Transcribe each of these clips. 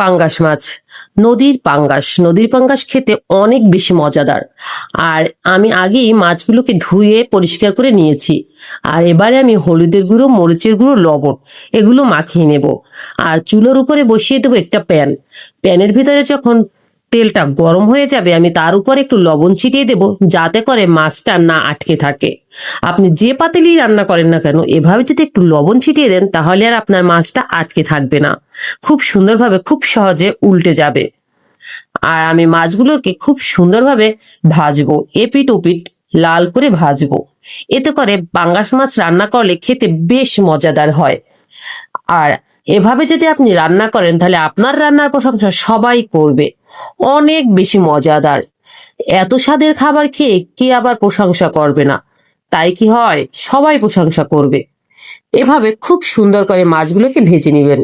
পাঙ্গাস মাছ। নদীর পাঙ্গাস। নদীর পাঙ্গাস খেতে অনেক বেশি মজাদার। আর আমি আগেই মাছগুলোকে ধুয়ে পরিষ্কার করে নিয়েছি। আর এবারে আমি হলুদের গুঁড়ো, মরিচের গুঁড়ো, লবণ এগুলো মাখিয়ে নেব। আর চুলোর উপরে বসিয়ে দেবো একটা প্যান। প্যানের ভিতরে যখন তেলটা গরম হয়ে যাবে, আমি তার উপর একটু লবণ ছিটিয়ে দেব, যাতে করে মাছটা না আটকে থাকে। আপনি যে পাতিলেই রান্না করেন না কেন, এভাবে যদি একটু লবণ ছিটিয়ে দেন, তাহলে আর আপনার মাছটা আটকে থাকবে না। খুব সুন্দরভাবে, খুব সহজে উল্টে যাবে। আর আমি মাছগুলোকে খুব সুন্দরভাবে ভাজবো এপিট ওপিট লাল করে ভাজবো। এতে করে পাঙ্গাস মাছ রান্না করলে খেতে বেশ মজাদার হয়। আর এভাবে যদি আপনি রান্না করেন, তাহলে আপনার রান্নার প্রশংসা সবাই করবে। অনেক বেশি মজাদার। এত স্বাদের খাবার খেয়ে কে আবার প্রশংসা করবে না? তাই কি হয়, সবাই প্রশংসা করবে। এভাবে খুব সুন্দর করে মাছগুলোকে ভেজে নেবেন।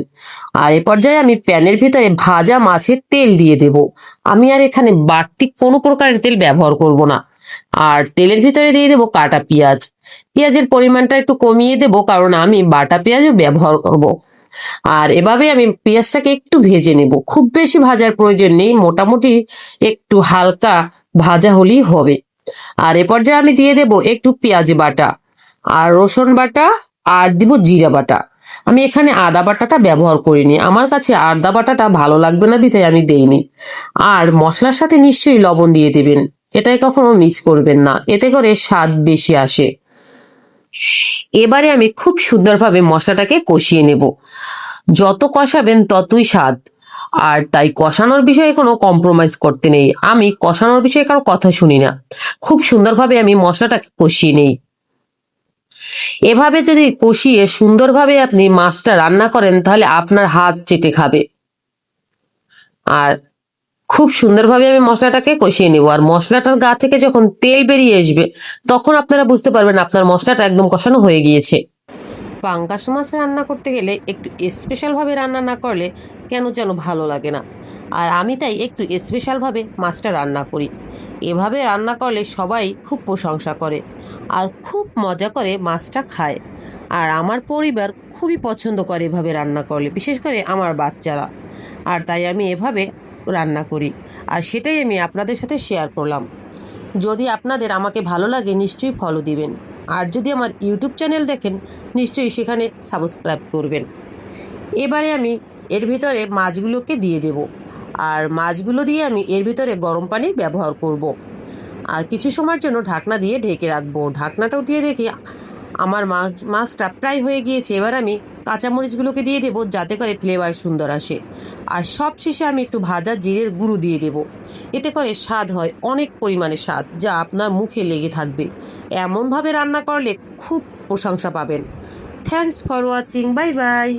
আর এ পর্যায়ে আমি প্যানের ভিতরে ভাজা মাছের তেল দিয়ে দেব। আমি আর এখানে বাড়তি কোনো প্রকারের তেল ব্যবহার করব না। আর তেলের ভিতরে দিয়ে দেবো কাটা পেঁয়াজ। পেঁয়াজের পরিমাণটা একটু কমিয়ে দেবো, কারণ আমি বাটা পেঁয়াজও ব্যবহার করব। আর এভাবে আমি পেঁয়াজটাকে একটু ভেজে নেব। খুব বেশি ভাজার প্রয়োজন নেই, মোটামুটি একটু হালকা ভাজা হলেই হবে। আর এ পর্যায়ে আমি দিয়ে দেব একটু পেঁয়াজ বাটা, আর রসুন বাটা, আর দিব জিরা বাটা। আমি এখানে আদা বাটাটা ব্যবহার করিনি। আমার কাছে আদা বাটাটা ভালো লাগবে না বিধায় আমি দেইনি। আর মশলার সাথে নিশ্চয়ই লবণ দিয়ে দেবেন। এটাই কখনো মিক্স করবেন না। এতে করে স্বাদ বেশি আসে। এবারে আমি খুব সুন্দরভাবে মশলাটাকে কষিয়ে নেব। যত কষাবেন ততই স্বাদ। আর তাই কষানোর বিষয়ে কোনো কম্প্রোমাইজ করতে নেই। আমি কষানোর বিষয়ে কারও কথা শুনি না। খুব সুন্দরভাবে আমি মশলাটাকে কষিয়ে নেই। এভাবে যদি কষিয়ে সুন্দরভাবে আপনি মাছটা রান্না করেন তাহলে আপনার হাত চেটে খাবে। আর খুব সুন্দরভাবে আমি মশলাটাকে কষিয়ে নেব। আর মশলাটার গা থেকে যখন তেল বেরিয়ে আসবে, তখন আপনারা বুঝতে পারবেন আপনার মশলাটা একদম কষানো হয়ে গিয়েছে। পাঙ্গাস মাছ রান্না করতে গেলে একটু স্পেশালভাবে রান্না না করলে কেন যেন ভালো লাগে না। আর আমি তাই একটু স্পেশালভাবে মাছটা রান্না করি। এভাবে রান্না করলে সবাই খুব প্রশংসা করে আর খুব মজা করে মাছটা খায়। আর আমার পরিবার খুবই পছন্দ করে এভাবে রান্না করলে, বিশেষ করে আমার বাচ্চারা। আর তাই আমি এভাবে রান্না করি। আর সেটাই আমি আপনাদের সাথে শেয়ার করলাম। যদি আপনাদের আমাকে ভালো লাগে, নিশ্চয়ই ফলো দিবেন। আর যদি আমার ইউটিউব চ্যানেল দেখেন, নিশ্চয়ই সেখানে সাবস্ক্রাইব করবেন। এবারে আমি এর ভিতরে মাছগুলোকে দিয়ে দেব। আর মাছগুলো দিয়ে আমি এর ভিতরে গরম পানি ব্যবহার করব। আর কিছু সময়ের জন্য ঢাকনা দিয়ে ঢেকে রাখব। ঢাকনাটা উঠিয়ে দেখি, আমার মাছ, মাছটা প্রায় হয়ে গিয়েছে। এবার আমি কাঁচামরিচগুলোকে দিয়ে দেবো, যাতে করে ফ্লেভার সুন্দর আসে। আর সব শেষে আমি একটু ভাজা জিরের গুঁড়ো দিয়ে দেব। এতে করে স্বাদ হয়, অনেক পরিমাণে স্বাদ, যা আপনার মুখে লেগে থাকবে। এমনভাবে রান্না করলে খুব প্রশংসা পাবেন। Thanks for watching bye bye